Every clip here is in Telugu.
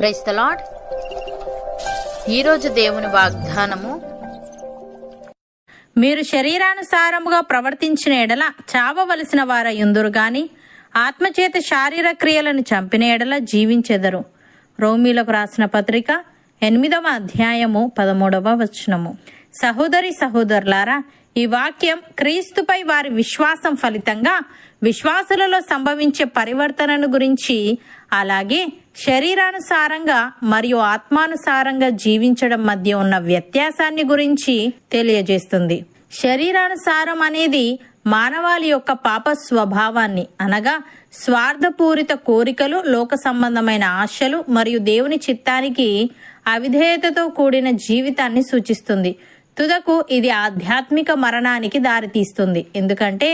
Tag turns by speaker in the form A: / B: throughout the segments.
A: ప్రైస్ ద లాడ్ ఈరోజు దేవుని వాగ్దానము
B: మీరు శరీరానుసారముగా ప్రవర్తించిన ఎడల చావవలసిన వారయుందురు గాని ఆత్మచేత శారీర క్రియలను చంపిన ఎడల జీవించెదరు. రోమీలకు రాసిన పత్రిక ఎనిమిదవ అధ్యాయము పదమూడవ వచనము. సహోదరి సహోదరులారా ఈ వాక్యం క్రీస్తుపై వారి విశ్వాసం ఫలితంగా విశ్వాసులలో సంభవించే పరివర్తనను గురించి అలాగే శరీరానుసారంగా మరియు ఆత్మానుసారంగా జీవించడం మధ్య ఉన్న వ్యత్యాసాన్ని గురించి తెలియజేస్తుంది. శరీరానుసారం అనేది మానవాళి యొక్క పాప స్వభావాన్ని అనగా స్వార్థపూరిత కోరికలు లోక సంబంధమైన ఆశలు మరియు దేవుని చిత్తానికి అవిధేయతతో కూడిన జీవితాన్ని సూచిస్తుంది. తుదకు ఇది ఆధ్యాత్మిక మరణానికి దారితీస్తుంది. ఎందుకంటే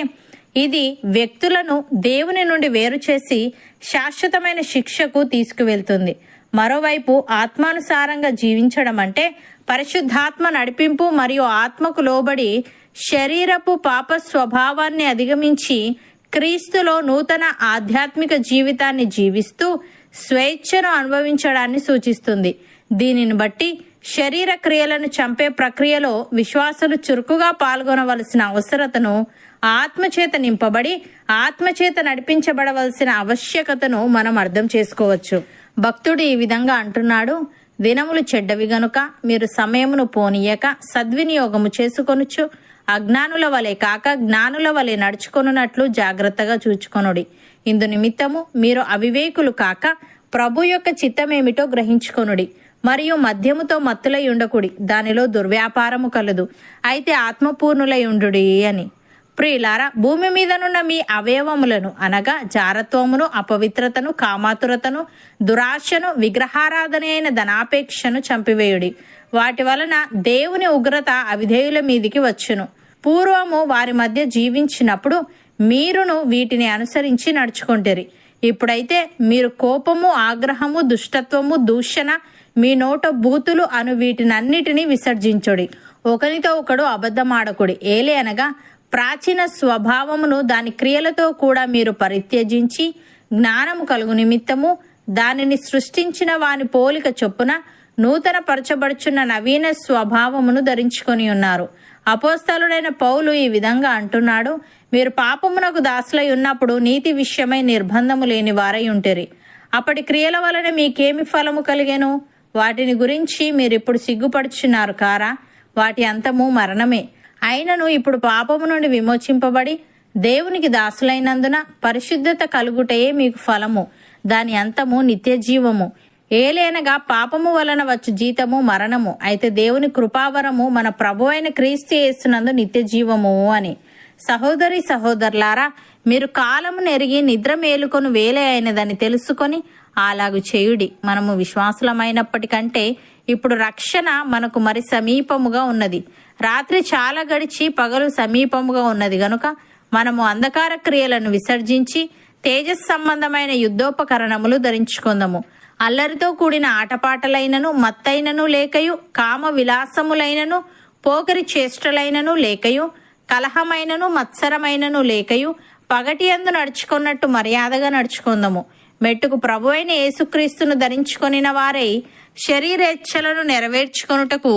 B: ఇది వ్యక్తులను దేవుని నుండి వేరు చేసి శాశ్వతమైన శిక్షకు తీసుకువెళ్తుంది. మరోవైపు ఆత్మానుసారంగా జీవించడం అంటే పరిశుద్ధాత్మ నడిపింపు మరియు ఆత్మకు లోబడి శరీరపు పాప స్వభావాన్ని అధిగమించి క్రీస్తులో నూతన ఆధ్యాత్మిక జీవితాన్ని జీవిస్తూ స్వేచ్ఛను అనుభవించడాన్ని సూచిస్తుంది. దీనిని బట్టి శరీర క్రియలను చంపే ప్రక్రియలో విశ్వాసులు చురుకుగా పాల్గొనవలసిన అవసరతను ఆత్మచేత నింపబడి ఆత్మచేత నడిపించబడవలసిన ఆవశ్యకతను మనం అర్థం చేసుకోవచ్చు. భక్తుడు ఈ విధంగా అంటున్నాడు దినములు చెడ్డవి గనుక మీరు సమయమును పోనీయక సద్వినియోగము చేసుకొనుచు అజ్ఞానుల వలె కాక జ్ఞానుల వలె నడుచుకొనున్నట్లు జాగ్రత్తగా చూచుకొనుడి. ఇందు నిమిత్తము మీరు అవివేకులు కాక ప్రభు యొక్క చిత్తమేమిటో గ్రహించుకొనుడి. మరియు మద్యముతో మత్తులై ఉండకుడి. దానిలో దుర్వ్యాపారము కలదు. అయితే ఆత్మపూర్ణులై ఉండుడి అని. ప్రియులారా భూమి మీదనున్న మీ అవయవములను అనగా జారత్వమును అపవిత్రతను కామాతురతను దురాశను విగ్రహారాధన అయిన ధనాపేక్షను చంపివేయుడి. వాటి వలన దేవుని ఉగ్రత అవిధేయుల మీదికి వచ్చును. పూర్వము వారి మధ్య జీవించినప్పుడు మీరును వీటిని అనుసరించి నడుచుకుంటారు. ఇప్పుడైతే మీరు కోపము ఆగ్రహము దుష్టత్వము దూషణ మీ నోట బూతులు అను వీటినన్నిటినీ విసర్జించుడి. ఒకరితో ఒకడు అబద్ధమాడకుడి. ఏలే అనగా ప్రాచీన స్వభావమును దాని క్రియలతో కూడా మీరు పరిత్యజించి జ్ఞానము కలుగు నిమిత్తము దానిని సృష్టించిన వాని పోలిక చొప్పున నూతన పరచబడుచున్న నవీన స్వభావమును ధరించుకొని ఉన్నారు. అపోస్తలుడైన పౌలు ఈ విధంగా అంటున్నాడు మీరు పాపమునకు దాసులై ఉన్నప్పుడు నీతి విషయమై నిర్బంధము లేని వారై ఉంటిరి. అప్పటి క్రియల వలన మీకేమి ఫలము కలిగేను? వాటిని గురించి మీరు ఇప్పుడు సిగ్గుపడుచున్నారు కారా? వాటి అంతము మరణమే. అయినను ఇప్పుడు పాపము నుండి విమోచింపబడి దేవునికి దాసులైనందున పరిశుద్ధత కలుగుటయే మీకు ఫలము. దాని అంతము నిత్య జీవము ఏలేనగా పాపము వలన వచ్చు జీతము మరణము. అయితే దేవుని కృపావరము మన ప్రభు అయిన క్రీస్తు చేస్తున్నందు నిత్య జీవము అని. సహోదరి సహోదరులారా మీరు కాలము నెరిగి నిద్ర మేలుకొని వేలే అయినదని తెలుసుకొని అలాగు చేయుడి. మనము విశ్వాసులమైనప్పటికంటే ఇప్పుడు రక్షణ మనకు మరి సమీపముగా ఉన్నది. రాత్రి చాలా గడిచి పగలు సమీపముగా ఉన్నది. గనుక మనము అంధకార క్రియలను విసర్జించి తేజస్ సంబంధమైన యుద్ధోపకరణములు ధరించుకుందాము. అల్లరితో కూడిన ఆటపాటలైనను మత్తైనను లేకయు కామ విలాసములైనను పోకరి చేష్టలైనను లేకయు కలహమైనను మత్సరమైనను లేకయు పగటి అందు నడుచుకున్నట్టు మర్యాదగా నడుచుకుందాము. మెట్టుకు ప్రభు అయిన యేసుక్రీస్తును ధరించుకొనిన వారై శరీరేచ్ఛలను నెరవేర్చుకొనుటకు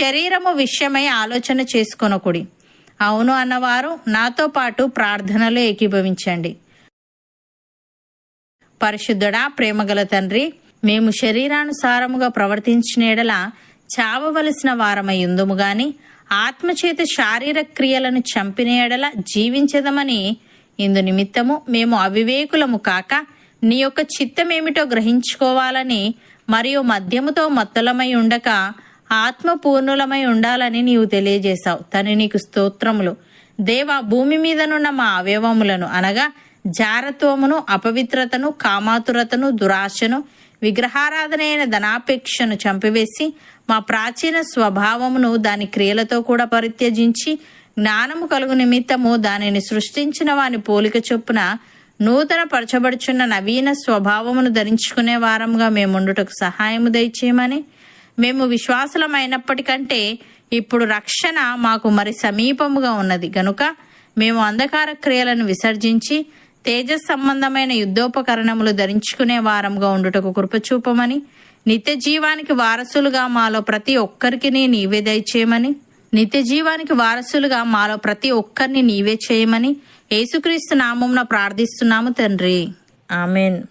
B: శరీరము విషయమై ఆలోచన చేసుకొనకుడి. అవును అన్నవారు నాతో పాటు ప్రార్థనలో ఏకీభవించండి. పరిశుద్ధుడా ప్రేమగల తండ్రి మేము శరీరానుసారముగా ప్రవర్తించిన ఎడల చావవలసిన వారమై ఉందుము గాని ఆత్మచేత శారీర క్రియలను చంపిన ఎడల జీవించదమని ఇందు నిమిత్తము మేము అవివేకులము కాక నీ యొక్క చిత్తమేమిటో గ్రహించుకోవాలని మరియు మద్యముతో మత్తులమై ఉండక ఆత్మపూర్ణులమై ఉండాలని నీవు తెలియజేశావు. తను నీకు స్తోత్రములు. దేవ భూమి మీదనున్న మా అవయవములను అనగా జారత్వమును అపవిత్రతను కామాతురతను దురాశను విగ్రహారాధన అయిన ధనాపేక్షను చంపివేసి మా ప్రాచీన స్వభావమును దాని క్రియలతో కూడా పరిత్యజించి జ్ఞానము కలుగు నిమిత్తము దానిని సృష్టించిన వాని పోలిక చొప్పున నూతన పరచబడుచున్న నవీన స్వభావమును ధరించుకునే వారంగా మేముండుటకు సహాయము దయచేయమని. మేము విశ్వాసలమైనప్పటికంటే ఇప్పుడు రక్షణ మాకు మరి సమీపముగా ఉన్నది. గనుక మేము అంధకార క్రియలను విసర్జించి తేజస్ సంబంధమైన యుద్ధోపకరణములు ధరించుకునే వారంగా ఉండుటకు కృపచూపమని నిత్య జీవానికి వారసులుగా మాలో ప్రతి ఒక్కరికి నీవే దయచేయమని. నిత్య జీవానికి వారసులుగా మాలో ప్రతి ఒక్కరిని నీవే చేయమని. యేసుక్రీస్తు నామంన ప్రార్థిస్తున్నాము తండ్రి. ఆమెన్.